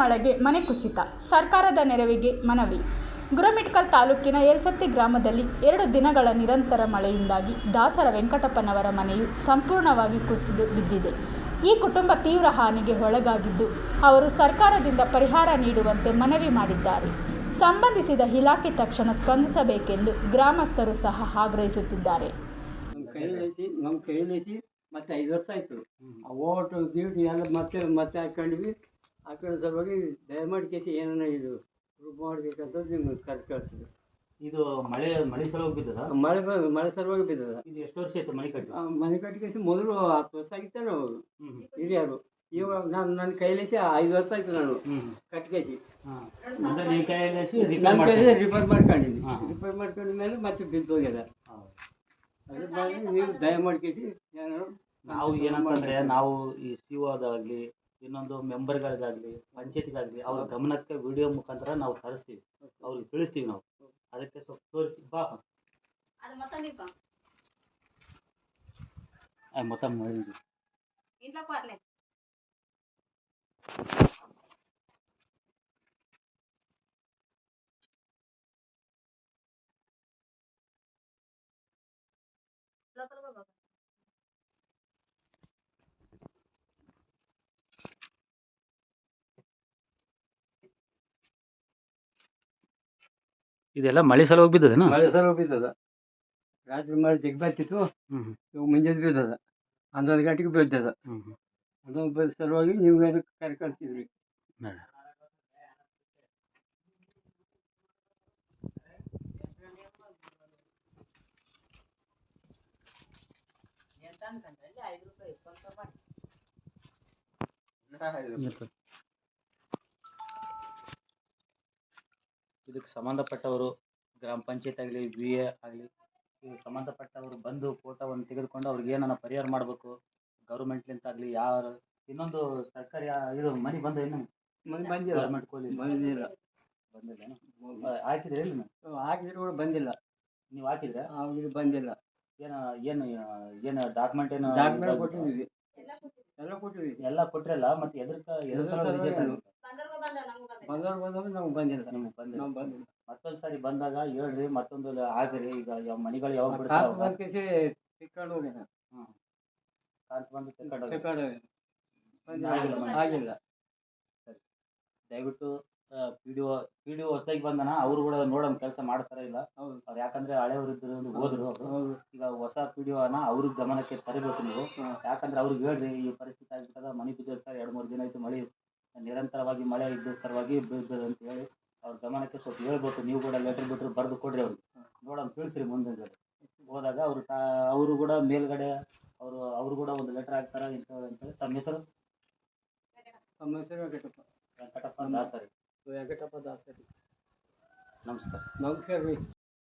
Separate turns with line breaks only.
ಮಳೆಗೆ ಮನೆ ಕುಸಿತ. ಸರ್ಕಾರದ ನೆರವಿಗೆ ಮನವಿ. ಗುರಮಿಟ್ಕಲ್ ತಾಲೂಕಿನ ಏಲ್ಸತ್ತಿ ಗ್ರಾಮದಲ್ಲಿ ಎರಡು ದಿನಗಳ ನಿರಂತರ ಮಳೆಯಿಂದಾಗಿ ದಾಸರ ವೆಂಕಟಪ್ಪನವರ ಮನೆಯು ಸಂಪೂರ್ಣವಾಗಿ ಕುಸಿದು ಬಿದ್ದಿದೆ. ಈ ಕುಟುಂಬ ತೀವ್ರ ಹಾನಿಗೆ ಒಳಗಾಗಿದ್ದು, ಅವರು ಸರ್ಕಾರದಿಂದ ಪರಿಹಾರ ನೀಡುವಂತೆ ಮನವಿ ಮಾಡಿದ್ದಾರೆ. ಸಂಬಂಧಿಸಿದ ಇಲಾಖೆ ತಕ್ಷಣ ಸ್ಪಂದಿಸಬೇಕೆಂದು ಗ್ರಾಮಸ್ಥರು ಸಹ ಆಗ್ರಹಿಸುತ್ತಿದ್ದಾರೆ.
ಮತ್ತೆ ಐದು ವರ್ಷ ಆಯ್ತು. ಓಟು ಗೀಟು ಎಲ್ಲ ಮತ್ತೆ ಮತ್ತೆ ಹಾಕೊಂಡ್ವಿ ಹಾಕೊಂಡ್ ಸಲುವಾಗಿ ದಯಮಾಡಿ ಕೇಸಿ ಏನನ್ನ ಇದು ಪ್ರೂಫ್ ಮಾಡಬೇಕಂತ ನಿಮ್ಗೆ ಕರೆದು ಕಳ್ಸಿದ್ರು.
ಇದು ಮಳೆ ಮಳೆ ಸಲುವಾಗಿ ಬಿದ್ದದ?
ಮಳೆ ಬ- ಮಳೆ ಸಲುವಾಗಿ ಬಿದ್ದದ.
ಇದು ಎಷ್ಟು ವರ್ಷ ಆಯ್ತು ಮನೆ ಕಟ್ಟಿ
ಆ ಮನೆ ಕೇಸಿ ಮೊದಲು ಹತ್ತು ವರ್ಷ ಆಗಿತ್ತ ನಾವು
ಹ್ಮ್
ಹಿರಿಯರು. ಇವಾಗ ನಾನು ನನ್ನ ಕೈಲೇಸಿ ಐದು ವರ್ಷ ಆಯ್ತು ನಾನು
ಹ್ಮ್
ಕಟ್ಕೇಸಿ
ಹಾಂ. ಅಂದ್ರೆ ನಿಮ್ಮ ಕೈಯಲ್ಲಿ ರಿಪೇರ್
ನನ್ನ ರಿಪೇರ್ ಮಾಡ್ಕೊಂಡಿದ್ದೀನಿ
ಹಾ.
ರಿಪೇರ್ ಮಾಡ್ಕೊಂಡ ಮೇಲೆ ಮತ್ತೆ ಬಿದ್ದೋಗ್ಯದ ಅದ್ರ ಬಗ್ಗೆ ನೀವು ದಯಮಾಡಿ ಕೇಸಿ ಏನಾದ್ರು
ನಾವು ಏನಂತಂದ್ರೆ ನಾವು ಈ ಸಿ ಅದಾಗಲಿ ಇನ್ನೊಂದು ಮೆಂಬರ್ಗಳಿಗಾಗಲಿ ಪಂಚಾಯತ್ಗಾಗಲಿ ಅವ್ರ ಗಮನಕ್ಕೆ ವಿಡಿಯೋ ಮುಖಾಂತರ ನಾವು ತರಿಸ್ತೀವಿ ಅವ್ರಿಗೆ ತಿಳಿಸ್ತೀವಿ ನಾವು ಅದಕ್ಕೆ ಸ್ವಲ್ಪ ತೋರಿಸಿ ಬಾ
అది మొత్తం దీపం
ಆ, ಮೊತ್ತ ಮಾಡಿದ್ವಿ
ఇంట్లో పర్లేదు లోపల బాబా
ಇದೆಲ್ಲ ಮಳೆ ಸಲುವಾಗಿ ಬಿದ್ದದೇನ?
ಮಳೆ ಸಲ ಬಿದ್ದದ. ರಾತ್ರಿ ಮಳೆ ಜಗ್ ಬರ್ತಿತ್ತು.
ಹ್ಮ್
ಇವಾಗ ಮುಂಜಾನೆ ಬಿದ್ದದ. ಹನ್ನೊಂದು ಗಂಟೆಗೆ ಬಿದ್ದದ.
ಹ್ಮ್ ಹ್ಮ್.
ಹನ್ನೊಂದು ಬಸ್ ಸಲುವಾಗಿ ನೀವು ಏನು ಕರೆ ಕಳ್ಸಿದ್ರಿ
ನಡೆ. ಇದಕ್ಕೆ ಸಂಬಂಧಪಟ್ಟವರು ಗ್ರಾಮ ಪಂಚಾಯತ್ ಆಗಲಿ ಬಿ ಎ ಆಗಲಿ ಇದಕ್ಕೆ ಸಂಬಂಧಪಟ್ಟವರು ಬಂದು ಫೋಟೋವನ್ನು ತೆಗೆದುಕೊಂಡು ಅವ್ರಿಗೆ ಏನನ್ನ ಪರಿಹಾರ ಮಾಡಬೇಕು ಗೌರ್ಮೆಂಟ್ಲಿಂತ ಆಗಲಿ ಯಾರು ಇನ್ನೊಂದು ಸರ್ಕಾರಿ ಇದು ಮನೆ ಬಂದ ಏನು?
ಮನೆ ಬಂದಿಲ್ಲ.
ಗೌರ್ಮೆಂಟ್ ಕೂಲಿ
ಬಂದಿಲ್ಲ.
ಬಂದಿಲ್ಲ. ಹಾಕಿದ್ರೆ ಇಲ್ಲ?
ಹಾಕಿದ್ರು ಕೂಡ ಬಂದಿಲ್ಲ.
ನೀವು ಹಾಕಿದ್ರೆ?
ಅವ್ರಿಗೆ ಬಂದಿಲ್ಲ.
ಏನು ಏನು ಏನು ಡಾಕ್ಯುಮೆಂಟ್ ಏನು
ಡಾಕ್ಯುಮೆಂಟ್ ಕೊಟ್ಟಿದ್ದೀವಿ. ಎಲ್ಲ ಕೊಟ್ಟಿದ್ದೀವಿ.
ಎಲ್ಲ ಕೊಟ್ರಲ್ಲ ಮತ್ತೆ ಎದ್ರಕ ಎದ್ರ
ಬಂಗಾರ ಬಂದಾಗ ನಮ್ಗೆ ಬಂದಿಲ್ಲ
ನಮ್ಗೆ ಬಂದಿಲ್ಲ.
ನಾವು ಬಂದಿಲ್ಲ.
ಮತ್ತೊಂದು ಸಾರಿ ಬಂದಾಗ ಹೇಳ್ರಿ ಮತ್ತೊಂದು ಆಗ್ರಿ ಈಗ ಯಾವ ಮನೆಗಳು ಯಾವಾಗ
ಕಾಸು ಕೇಸಿ
ತಿಕ್ಕೊಂಡು ಹೋಗಿ
ಕಾಸು ಬಂದು
ಆಗಿಲ್ಲ ದಯವಿಟ್ಟು P D O P D O ಹೊಸದಾಗಿ ಬಂದಾನ ಅವರು ಕೂಡ ನೋಡೋಣ ಕೆಲಸ ಮಾಡ್ತಾರ ಇಲ್ಲ. ಅವ್ರು ಯಾಕಂದ್ರೆ ಹಳೆಯವರು ಇದ್ರು ಒಂದು
ಹೋದ್ರು
ಈಗ ಹೊಸ ಪಿ ಡಿ ಓ ಅವ್ರಿಗೆ ಗಮನಕ್ಕೆ ತರಬೇಕು ನೀವು. ಯಾಕಂದ್ರೆ ಅವ್ರಿಗೆ ಹೇಳ್ರಿ ಈ ಪರಿಸ್ಥಿತಿ ಆಗ್ಬಿಟ್ಟದ ಮನೆ ಬಿದ್ದ ಎರಡ್ ಎರಡು ಮೂರು ದಿನ ಆಯ್ತು ಮಳೆ. ನಿರಂತರವಾಗಿ ಮಳೆ ಇದ್ದ ಸಲುವಾಗಿ ಅಂತ ಹೇಳಿ ಅವ್ರ ಗಮನಕ್ಕೆ ಸ್ವಲ್ಪ ಹೇಳ್ಬೋದು. ನೀವು ಕೂಡ ಲೆಟರ್ ಬಿಟ್ರು ಬರೆದು ಕೊಡ್ರಿ ಅವ್ರಿಗೆ ನೋಡೋಣ ತಿಳಿಸ್ರಿ ಮುಂದಿನ ಸಲ. ಹೋದಾಗ ಅವರು ತಾ ಅವರು ಕೂಡ ಮೇಲ್ಗಡೆ ಅವರು ಅವರು ಕೂಡ ಒಂದು ಲೆಟರ್ ಹಾಕ್ತಾರೆ ಇಂಥ ಅಂತೇಳಿ ತಮ್ಮ ಹೆಸರು?
ನಮ್ಮ ಹೆಸರು ವೆಂಕಟಪ್ಪ.
ವೆಂಕಟಪ್ಪ ದಾಸರಿ.
ವೆಂಕಟಪ್ಪ ದಾಸರಿ.
ನಮಸ್ಕಾರ.
ನಮಸ್ಕಾರ ರೀ.